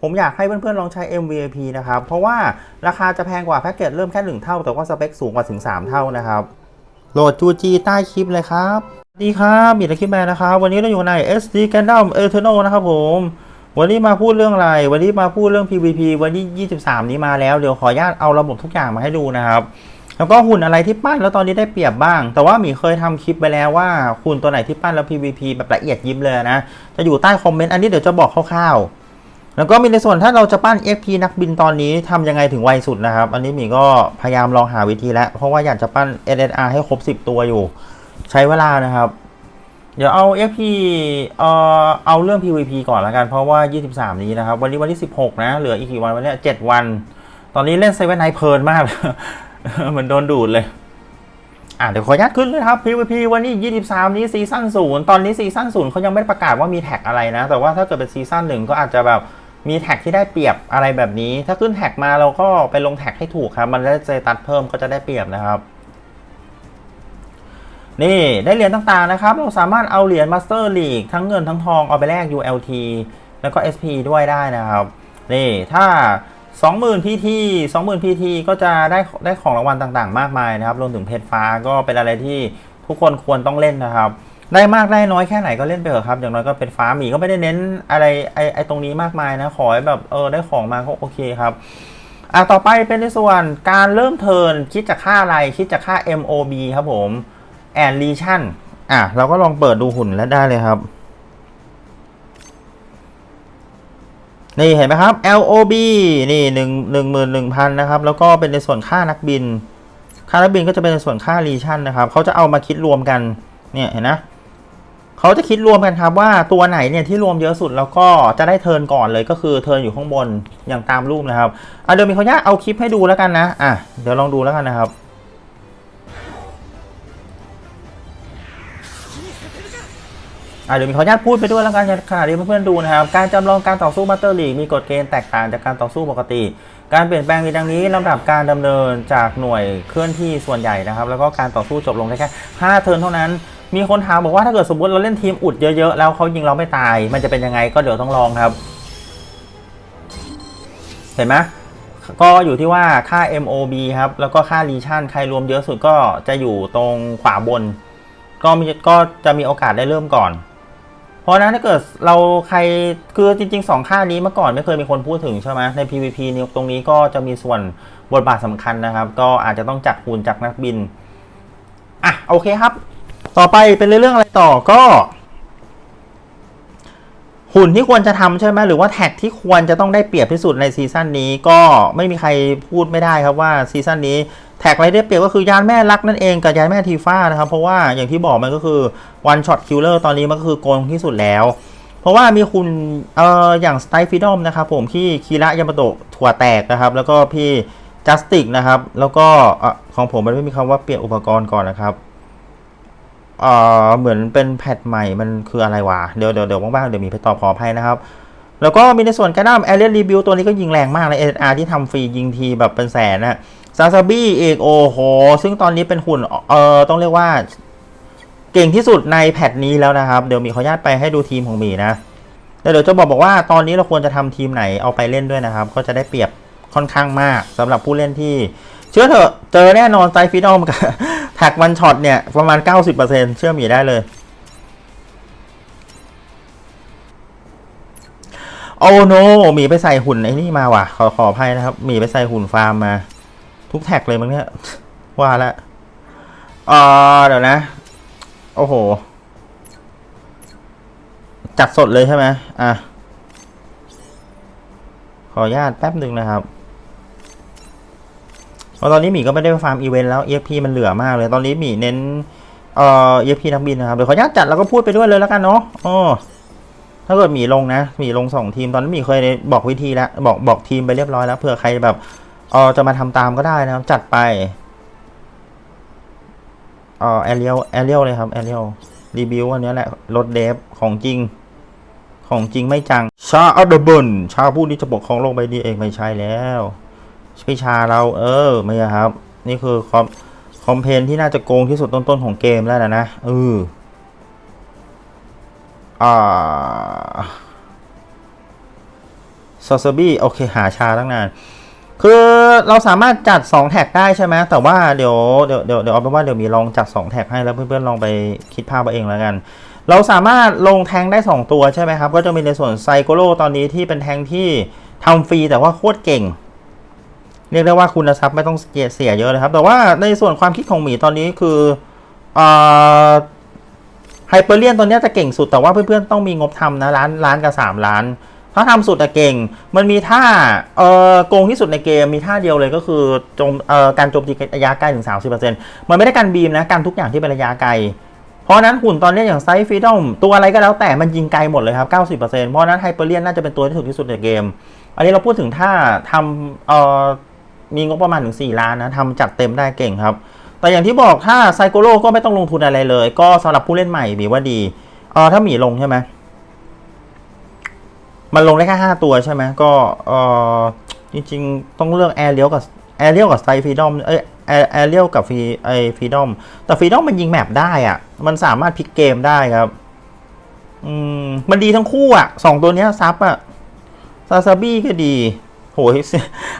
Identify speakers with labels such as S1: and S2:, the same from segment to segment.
S1: ผมอยากให้เพื่อนๆลองใช้ MVP นะครับ เพราะว่าราคาจะแพงกว่าแพ็กเกจเริ่มแค่ 1 เท่า แต่ว่าสเปคสูงกว่าถึง 3 เท่านะครับโหลด UG ใต้คลิปเลยครับ สวัสดีครับมีตะคลิปแมนนะครับ วันนี้เราอยู่ใน SD Gundam Eternal นะครับผม วันนี้มาพูดเรื่องอะไร วันนี้มาพูดเรื่อง PVP วันที่23 นี้มาแล้ว เดี๋ยวขออนุญาตเอาระบบทุกอย่างมาให้ดูนะครับแล้วก็หุ่นอะไรที่ปั้นแล้วตอนนี้ได้เปรียบบ้าง แต่ว่าหมีเคยทำคลิปไปแล้วว่าหุ่นตัวไหนที่ปั้นแล้ว PVP แบบละเอียดยิบเลยนะ จะอยู่ใต้คอมเมนต์ อันนี้เดี๋ยวจะบอกคร่าวๆ แล้วก็มีในส่วนถ้าเราจะปั้น XP นักบินตอนนี้ทำยังไงถึงไวสุดนะครับ อันนี้หมีก็พยายามลองหาวิธีแล้ว เพราะว่าอยากจะปั้น SSR ให้ครบ 10 ตัวอยู่ ใช้เวลานะครับ เดี๋ยวเอา FP เอ่อเอาเรื่อง PVP ก่อนละกัน เพราะว่า 23 นี้นะครับ วันนี้วันที่ 16 นะ เหลืออีกกี่วันวันนี้7วัน ตอนนี้เล่นเซเว่นไนเพลินมากเหมือนโดนดูดเลยอะเดี๋ยวขออนุญาตขึ้นเลยครับ PVP วันนี้ 23 นี้ซีซั่น0ตอนนี้ซีซั่น0เขายังไม่ได้ประกาศว่ามีแท็กอะไรนะ แต่ว่าถ้าเกิดเป็นซีซั่น1ก็อาจจะแบบ มีแท็กที่ได้เปรียบอะไรแบบนี้ ถ้าขึ้นแท็กมาเราก็ไปลงแท็กให้ถูกครับ มันได้เซตัสเพิ่มก็จะได้เปรียบนะครับ นี่ได้เหรียญต่างๆนะครับ เราสามารถเอาเหรียญ Master League ทั้งเงินทั้งทองเอาไปแลก ULT แล้วก็ SP ด้วยได้นะครับ นี่ถ้า 20,000 PT 20,000 PT ก็จะได้ได้ของรางวัลต่างๆ มากมายนะครับ รวมถึงเพชรฟ้าก็เป็นอะไรที่ทุกคนควรต้องเล่นนะครับ ได้มากได้น้อยแค่ไหนก็เล่นไปเถอะครับ อย่างน้อยก็เป็นฟ้าหมีก็ไม่ได้เน้นอะไรไอไอตรงนี้มากมายนะ ขอให้แบบเออได้ของมาก็โอเคครับอะต่อไปเป็นในส่วนการเริ่มเทินคิดจากค่าอะไรคิดจากค่า MOB ครับผมแอนลีชั่นอะเราก็ลองเปิดดูหุ่นแล้วได้เลยครับ นี่เห็นไหมครับ LOB นี่หนึ่งหนึ่งหมื่นหนึ่งพันนะครับ แล้วก็เป็นในส่วนค่านักบิน ค่านักบินก็จะเป็นในส่วนค่ารีชั่นนะครับเขาจะเอามาคิดรวมกันเนี่ยเห็นนะ เขาจะคิดรวมกันครับว่าตัวไหนเนี่ยที่รวมเยอะสุดแล้วก็จะได้เทิร์นก่อนเลยก็คือเทิร์นอยู่ข้างบนอย่างตามรูปนะครับอะเดี๋ยวมีเขาญาตเอาคลิปให้ดูแล้วกันนะอะเดี๋ยวลองดูแล้วกันนะครับ่ะเดี๋ยวมีขออนุญาตพูดไปด้วยแล้วกันขณะที่เพื่อนๆดูนะครับ การจำลองการต่อสู้มาสเตอร์ลีกมีกฎเกณฑ์แตกต่างจากการต่อสู้ปกติ การเปลี่ยนแปลงมีดังนี้ลำดับการดำเนินจากหน่วยเคลื่อนที่ส่วนใหญ่นะครับ แล้วก็การต่อสู้จบลงได้แค่5เทิร์นเท่านั้น มีคนถามบอกว่าถ้าเกิดสมมติเราเล่นทีมอุดเยอะๆ แล้วเขายิงเราไม่ตาย มันจะเป็นยังไงก็เดี๋ยวต้องลองครับ เห็นไหมก็อยู่ที่ว่าค่า MOB ครับ แล้วก็ค่ารีชันใครรวมเยอะสุดก็จะอยู่ตรงขวาบน ก็มีก็จะมีโอกาสได้เริ่มก่อน เพราะนั้นถ้าเกิดเราใครคือจริง ๆ 2 ค่านี้เมื่อก่อนไม่เคยมีคนพูดถึงใช่ไหมใน PVP นี้ตรงนี้ก็จะมีส่วนบทบาทสำคัญนะครับ ก็อาจจะต้องจัดหุ่นจากนักบินอะโอเคครับ ต่อไปเป็นเรื่องอะไรต่อก็ หุ่นที่ควรจะทำใช่ไหมหรือว่าแท็กที่ควรจะต้องได้เปรียบที่สุดในซีซั่นนี้ก็ไม่มีใครพูดไม่ได้ครับว่าซีซั่นนี้แท็กอะไรได้เปรียบก็คือยานแม่รักนั่นเองกับยานแม่ทีฟ้านะครับ เพราะว่าอย่างที่บอกมันก็คือ one shot killer ตอนนี้มันก็คือโกงที่สุดแล้ว เพราะว่ามีคุณเอ่ออย่างสไตฟิดอมนะครับผมที่คีระยามาโตะถั่วแตกนะครับ แล้วก็พี่จัสติกนะครับ แล้วก็อของผมมันไม่มีคำว่าเปลี่ยนอุปกรณ์ก่อนนะครับ เอ่อเหมือนเป็นแพทใหม่มันคืออะไรวะ เดี๋ยวเดี๋ยวเดี๋ยวว่างๆเดี๋ยวมีไปตอบขออภัยนะครับ แล้วก็มีในส่วนการดั้มแอเรียนรีวิวตัวนี้ก็ยิงแรงมากเลย SR ที่ทำฟรียิงทีแบบเป็นแสนนะซาซาบี้เอกโอโห ซึ่งตอนนี้เป็นหุ่นเอ่อต้องเรียกว่า เก่งที่สุดในแพทนี้แล้วนะครับ เดี๋ยวมีขออนุญาตไปให้ดูทีมของมีนะแล้วเดี๋ยวจะบอกบอกว่าตอนนี้เราควรจะทำทีมไหนเอาไปเล่นด้วยนะครับ ก็จะได้เปรียบค่อนข้างมากสำหรับผู้เล่นที่ เชื่อเถอะเจอแน่นอนไซฟิดอมกับ แท็กวันช็อตเนี่ย ประมาณ 90%เชื่อมีได้เลย โอ้โนหมีไปใส่หุ่นไอ้นี่มาว่ะ ขอขออภัยนะครับหมีไปใส่หุ่นฟาร์มมา ทุกแท็กเลยมั้งเนี่ย ว่าละเออเดี๋ยวนะ โอ้โห จัดสดเลยใช่ไหมอะ ขออนุญาตแป๊บหนึ่งนะครับ เพราะตอนนี้หมีก็ไม่ได้ไปฟาร์มอีเวนต์แล้ว EXP มันเหลือมากเลย ตอนนี้หมีเน้นเอ่อ EXP นักบินนะครับ เดี๋ยวขออนุญาตจัดแล้วก็พูดไปด้วยเลยแล้วกันเนาะอ๋อถ้าเกิดหมีลงนะหมีลงสองทีม ตอนนั้หมีเคยบอกวิธีแล้ว บอกบอกทีมไปเรียบร้อยแล้ว เผื่อใครแบบเออจะมาทำตามก็ได้นะครับ จัดไปเออแอเรียลแอเรียลเลยครับแอเรียลรีวิวอันนี้แหละรถเดฟของจริงของจริงไม่จัง ชาอัลเดอร์เบิร์นชาผู้นี้จะปกครองโลกใบนี้เองไม่ใช่แล้ว พี่ชาเราเออไม่ครับ นี่คือคอมคอมเพนที่น่าจะโกงที่สุดต้นๆของเกมแล้วนะนะเอออ่าซอสบี้โอเคหาชาตั้งนาน คือเราสามารถจัด 2 แท็กได้ใช่ไหมแต่ว่าเดี๋ยวเดี๋ยวเดี๋ยวเดี๋ยวเอาเป็นว่าเดี๋ยวมีลองจัด 2 แท็กให้แล้วเพื่อนๆลองไปคิดภาพเอาเองแล้วกัน เราสามารถลงแทงได้ 2 ตัวใช่ไหมครับ ก็จะมีในส่วนไซโคโลตอนนี้ที่เป็นแทงที่ทำฟรีแต่ว่าโคตรเก่ง เรียกได้ว่าคุณทรัพย์ไม่ต้องเสียเยอะเลยครับ แต่ว่าในส่วนความคิดของหมีตอนนี้คือไฮเปอร์เลียนตัวนี้จะเก่งสุดแต่ว่าเพื่อนๆต้องมีงบทำนะล้านล้านกับสามล้าน ถ้าทำสุดอะเก่ง มันมีท่าเอ่อโกงที่สุดในเกมมีท่าเดียวเลยก็คือจมเอ่อการโจมตีระยะไกลถึง 30%มันไม่ได้การบีมนะการทุกอย่างที่เป็นระยะไกลเพราะนั้นหุ่นตอนนี้อย่างไซฟิดอมตัวอะไรก็แล้วแต่มันยิงไกลหมดเลยครับ 90%เพราะฉะนั้นไฮเปอร์เลียนน่าจะเป็นตัวที่ถูกที่สุดในเกม อันนี้เราพูดถึงถ้าทำเอ่อ มีงบประมาณถึง 4 ล้านนะทำจัดเต็มได้เก่งครับ แต่อย่างที่บอกถ้าไซโคโลก็ไม่ต้องลงทุนอะไรเลย ก็สำหรับผู้เล่นใหม่บีว่าดีเออถ้าหมีลงใช่ไหมมันลงได้แค่ห้าตัวใช่ไหมก็เออจริงๆ ต้องเลือกแอร์เลียวกับแอร์เลียวกับไซฟีดอมเอ้ยแอร์เลียวกับฟีไอฟีดอมแต่ฟีดอมมันยิงแมปได้อะมันสามารถพลิกเกมได้ครับ อืม มันดีทั้งคู่อะสองตัวเนี้ยซับอะซาซาบี้ก็ดี โหย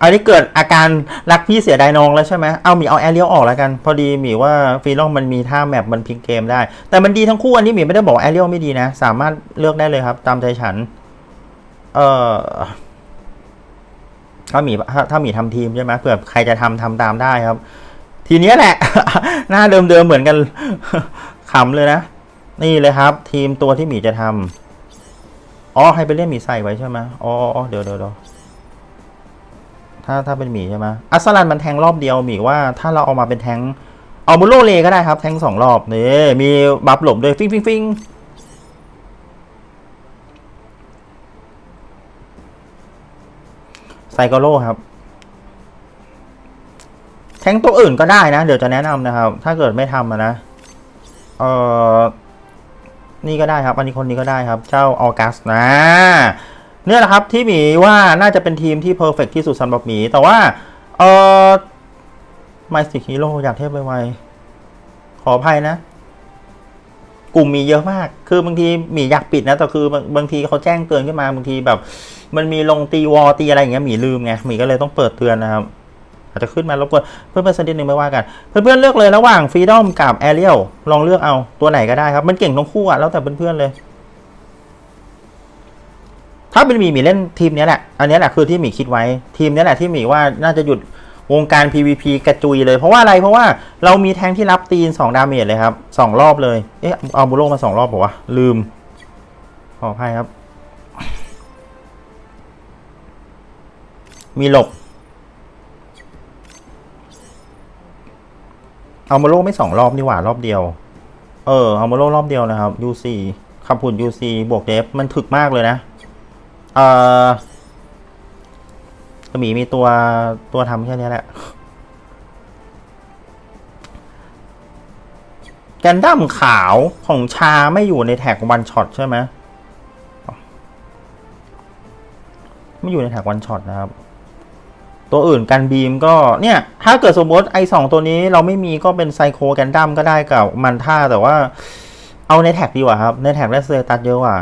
S1: อันนี้เกิดอาการรักพี่เสียดายน้องแล้วใช่ไหมเอาหมีเอาแอร์เลียวออกแล้วกัน พอดีหมีว่าฟีดอมมันมีท่าแมปมันพลิกเกมได้ แต่มันดีทั้งคู่อันนี้หมีไม่ได้บอกแอร์เลียวไม่ดีนะ สามารถเลือกได้เลยครับ ตามใจฉัน เอ่อถ้ามีถ้าถ้ามีทำทีมใช่ไหมเผื่อใครจะทำทำตามได้ครับ ทีนี้แหละ หน้าเดิมๆเหมือนกันขำเลยนะ นี่เลยครับ ทีมตัวที่หมีจะทำอ๋อให้ไปเล่นหมีใส่ไว้ใช่ไหมอ๋อเดี๋ยวเดี๋ยว ถ้าถ้าเป็นหมีใช่ไหมอัสลันมันแทงรอบเดียวหมีว่าถ้าเราเอามาเป็นแทงเอามูโรเลก็ได้ครับ แทงสองรอบนี่มีบัฟหลบด้วยฟิงฟิงฟิงไซโคโลครับ แทงตัวอื่นก็ได้นะ เดี๋ยวจะแนะนำนะครับ ถ้าเกิดไม่ทำนะ เออนี่ก็ได้ครับ อันนี้คนนี้ก็ได้ครับ เจ้าออกัสนะ เนี่ยแหละครับที่หมีว่าน่าจะเป็นทีมที่เพอร์เฟกที่สุดสำหรับหมี แต่ว่า เออไมสติฮีโร่อยากเทพไวๆขออภัยนะ กลุ่มมีเยอะมาก คือบางทีหมีอยากปิดนะ แต่คือบางบางทีเขาแจ้งเตือนขึ้นมาบางทีแบบ มันมีลงตีวอลตีอะไรอย่างเงี้ยหมีลืมไงหมีก็เลยต้องเปิดเตือนนะครับ อาจจะขึ้นมารบกวนเพื่อนๆสักนิดนึงไม่ว่ากัน เพื่อนๆเลือกเลยระหว่างฟรีดอมกับแอเรียลลองเลือกเอาตัวไหนก็ได้ครับ มันเก่งทั้งคู่อะแล้วแต่เพื่อนๆเลย ถ้าเป็นมีมีเล่นทีมนี้แหละ อันนี้แหละคือที่มีคิดไว้ ทีมนี้แหละที่มีว่าน่าจะหยุดวงการ PVP กระจุยเลย เพราะว่าอะไร เพราะว่าเรามีแทงที่รับตีน 2 ดาเมจเลยครับสองรอบเลย เอ๊ะ เอาบูโรมาสองรอบบอกว่าวะ ลืม ขออภัยครับ มีหลบ เอามาโลไม่สองรอบนี่หว่า รอบเดียว เออ เอามาโลรอบเดียวนะครับ UC ขับหุ่น UC บวกเดฟมันถึกมากเลยนะ เอ่อหมีมีตัวตัวทำแค่นี้แหละแกนดั้มขาวของชาไม่อยู่ในแท็กวันช็อตใช่ไหมไม่อยู่ในแท็กวันช็อตนะครับ ตัวอื่นกันบีมก็เนี่ย ถ้าเกิดสมมติไอสองตัวนี้เราไม่มีก็เป็นไซโคแกนดัมก็ได้กับมันท่าแต่ว่าเอาในแท็กดีกว่าครับ ในแท็กได้เซตัสเยอะกว่า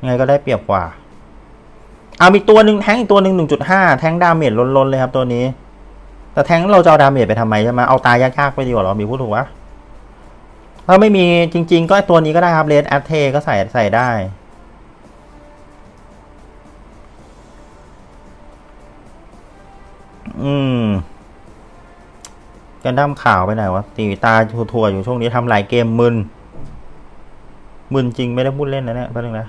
S1: ยังไงก็ได้เปรียบกว่า เอามีตัวหนึ่งแทงอีกตัวหนึ่งหนึ่งจุดห้าแทงดาเมจล้นๆเลยครับตัวนี้ แต่แทงเราจะเอาดาเมจไปทำไมใช่ไหมเอาตายยากๆไปดีกว่าเหรอมีพูดถูกปะถ้าไม่มีจริง ๆ ก็ตัวนี้ก็ได้ครับเลดแอตเทก็ใส่ใส่ได้อืมกันดั้มข่าวไปไหนวะตีตาทัวๆอยู่ช่วงนี้ทำหลายเกมมึนมึนจริงไม่ได้พูดเล่นนะเนี่ยแป๊บนึงนะ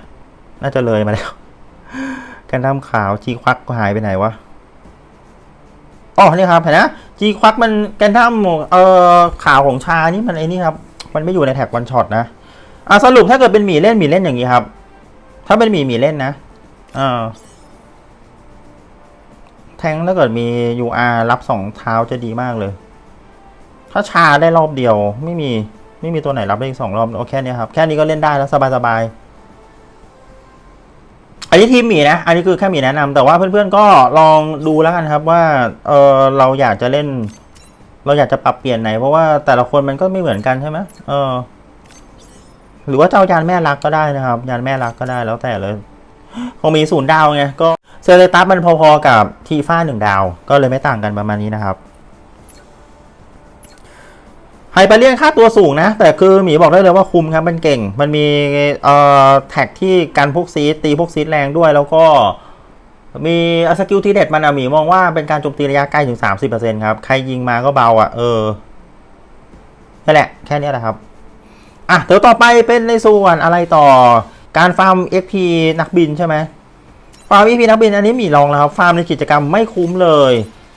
S1: น่าจะเลยมาแล้ว กันดั้มขาวจีควักก็หายไปไหนวะอ๋อนี่ครับเห็นนะจีควักมันกันดั้มเอ่อข่าวของชานี่มันไอ้นี่ครับมันไม่อยู่ในแท็กวันช็อตนะอะสรุปถ้าเกิดเป็นหมีเล่นหมีเล่นอย่างนี้ครับ ถ้าเป็นหมีหมีเล่นนะเออแทงถ้าเกิดมี UR รับสองเท้าจะดีมากเลย ถ้าชาได้รอบเดียว ไม่มีไม่มีตัวไหนรับได้อีกสองรอบโอแค่เนี้ยครับ แค่นี้ก็เล่นได้แล้วสบายๆอั นนี้ทีมหมีนะ อันนี้คือแค่หมีแนะนำแต่ว่าเพื่อนๆก็ลองดูแล้วกันครับว่าเออเราอยากจะเล่น เราอยากจะปรับเปลี่ยนไหน เพราะว่าแต่ละคนมันก็ไม่เหมือนกันใช่ไหมเออ หรือว่าจะเอายานแม่รักก็ได้นะครับยานแม่รักก็ได้แล้วแต่เลยคงมีศูนย์ดาวไงก็เซเลตัสมันพอๆกับทีฟ้าหนึ่งดาว ก็เลยไม่ต่างกันประมาณนี้นะครับ ไฮเปอร์เลียนค่าตัวสูงนะ แต่คือหมีบอกได้เลยว่าคุมครับ มันเก่ง มันมีเอ่อแท็กที่กันพวกซีตีพวกซีแรงด้วยแล้วก็มีสกิลที่เด็ดมันอะหมีมองว่าเป็นการโจมตีระยะใกล้ถึง 30%ครับ ใครยิงมาก็เบาอะ เออนั่นแหละ แค่นี้แหละครับ อะเดี๋ยวต่อไปเป็นในส่วนอะไรต่อการฟาร์ม XP นักบินใช่ไหมฟาร์ม XP นักบินอันนี้มีลองแล้วครับ ฟาร์มในกิจกรรมไม่คุ้มเลย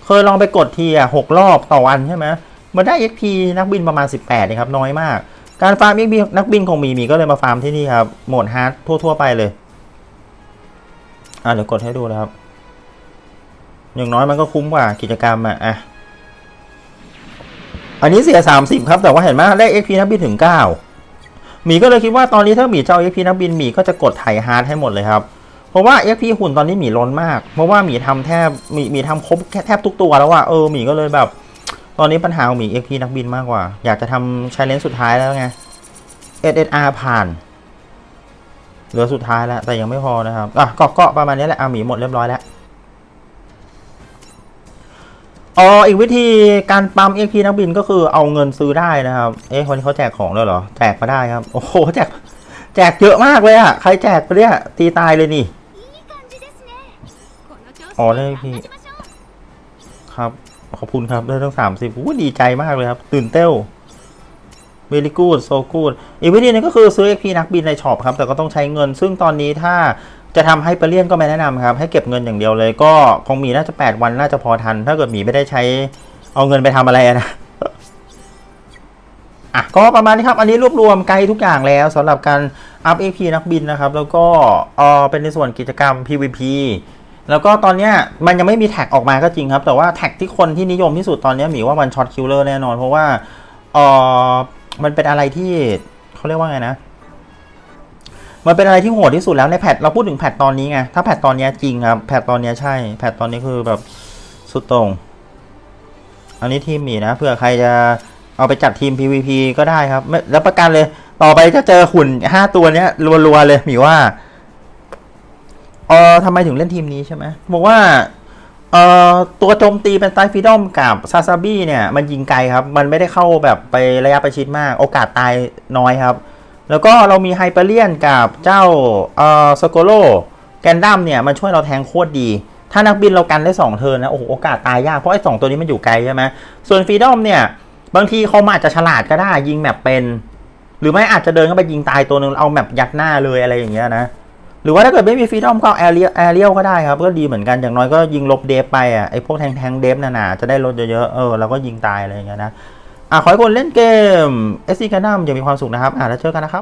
S1: เคยลองไปกดทีอะหกรอบต่อวันใช่ไหม มันได้ XP นักบินประมาณ 18เองครับน้อยมาก การฟาร์ม XP นักบินของมีมีก็เลยมาฟาร์มที่นี่ครับโหมดฮาร์ดทั่ว ๆ ไปเลยอะเดี๋ยวกดให้ดูนะครับ อย่างน้อยมันก็คุ้มกว่ากิจกรรมอะอะอันนี้เสีย 30 ครับแต่ว่าเห็นไหมได้ XP นักบินถึง 9 หมีก็เลยคิดว่าตอนนี้ถ้าหมีเจะเอา XP นักบินหมีก็จะกดไถฮาร์ดให้หมดเลยครับ เพราะว่า XP หุ่นตอนนี้หมีล้นมาก เพราะว่าหมีทำแทบหมีหมีทำครบแค่แทบทุกตัวแล้วอะเออหมีก็เลยแบบ ตอนนี้ปัญหาของหมี XP นักบินมากกว่า อยากจะทำช l เลน g e สุดท้ายแล้วไง SSR ผ่าน เหลือสุดท้ายแล้ว แต่ยังไม่พอนะครับ อะก็ก็ประมาณนี้แหละ เอะหมีหมดเรียบร้อยแล้วอ๋ออีกวิธีการปั๊ม XP นักบินก็คือเอาเงินซื้อได้นะครับ เอ๊ะวันนี้เขาแจกของด้วยเหรอ แจกมาได้ครับ โอ้โห แจก แจกเยอะมากเลยอะใครแจกไปเนี่ย ตีตายเลยนี่
S2: อ๋
S1: อ๋
S2: อ
S1: อ
S2: ได้พี่
S1: ครับ ขอบคุณครับได้ตั้งสามสิบดีใจมากเลยครับ ตื่นเต้ว very good so good อีกวิธีหนึงก็คือซื้อ XP นักบินในช็อปครับ แต่ก็ต้องใช้เงิน ซึ่งตอนนี้ถ้าจะทำให้เปเลียนก็ไม่แนะนำครับ ให้เก็บเงินอย่างเดียวเลย ก็คงมีน่าจะ 8 วันน่าจะพอทัน ถ้าเกิดหมีไม่ได้ใช้เอาเงินไปทำอะไรนะอะก็ประมาณนี้ครับ อันนี้รวบรวมไกด์ทุกอย่างแล้วสำหรับการอัพ AP นักบินนะครับ แล้วก็เออเป็นในส่วนกิจกรรม PVP แล้วก็ตอนเนี้ยมันยังไม่มีแท็กออกมาก็จริงครับ แต่ว่าแท็กที่คนที่นิยมที่สุดตอนนี้หมีว่าวันช็อตคิลเลอร์แน่นอน เพราะว่าเออมันเป็นอะไรที่เขาเรียกว่าไงนะ มันเป็นอะไรที่โหดที่สุดแล้วในแพทเราพูดถึงแพทตอนนี้ไง ถ้าแพทตอนนี้จริงครับ แพทตอนนี้ใช่ แพทตอนนี้คือแบบสุดตรง อันนี้ทีมหมีนะเผื่อใครจะเอาไปจัดทีม PVP ก็ได้ครับไม่แล้วประกันเลย ต่อไปจะเจอหุ่นห้าตัวเนี้ยรัวๆเลยหมีว่า เออทำไมถึงเล่นทีมนี้ใช่ไหมบอกว่าเอ่อตัวโจมตีเป็นไตฟิดอมกับซาซาบี้เนี่ย มันยิงไกลครับ มันไม่ได้เข้าแบบไประยะประชิดมาก โอกาสตายน้อยครับ แล้วก็เรามีไฮเปอร์เลียนกับเจ้าเอ่อสโกโลแกนดัมเนี่ย มันช่วยเราแทงโคตรดี ถ้านักบินเรากันได้ 2 เทิร์นนะโอ้โหโอกาสตายยาก เพราะไอ้สองตัวนี้มันอยู่ไกลใช่ไหมส่วนฟีดอมเนี่ยบางทีเขาอาจจะฉลาดก็ได้ยิงแมปเป็น หรือไม่อาจจะเดินเข้าไปยิงตายตัวหนึ่งเอาแมปยัดหน้าเลยอะไรอย่างเงี้ยนะ หรือว่าถ้าเกิดไม่มีฟรีดอมก็เอาแอเรียลแอเรียลก็ได้ครับ ก็ดีเหมือนกันอย่างน้อยก็ยิงลบเดฟไปอะไอ้พวกแทงแทงเดฟน่ะนะจะได้ลดเยอะๆเออแล้วก็ยิงตายอะไรอย่างเงี้ยนะอะขอให้คนเล่นเกม SC Gundam อย่ามีความสุขนะครับอะแล้วเจอกันนะครับ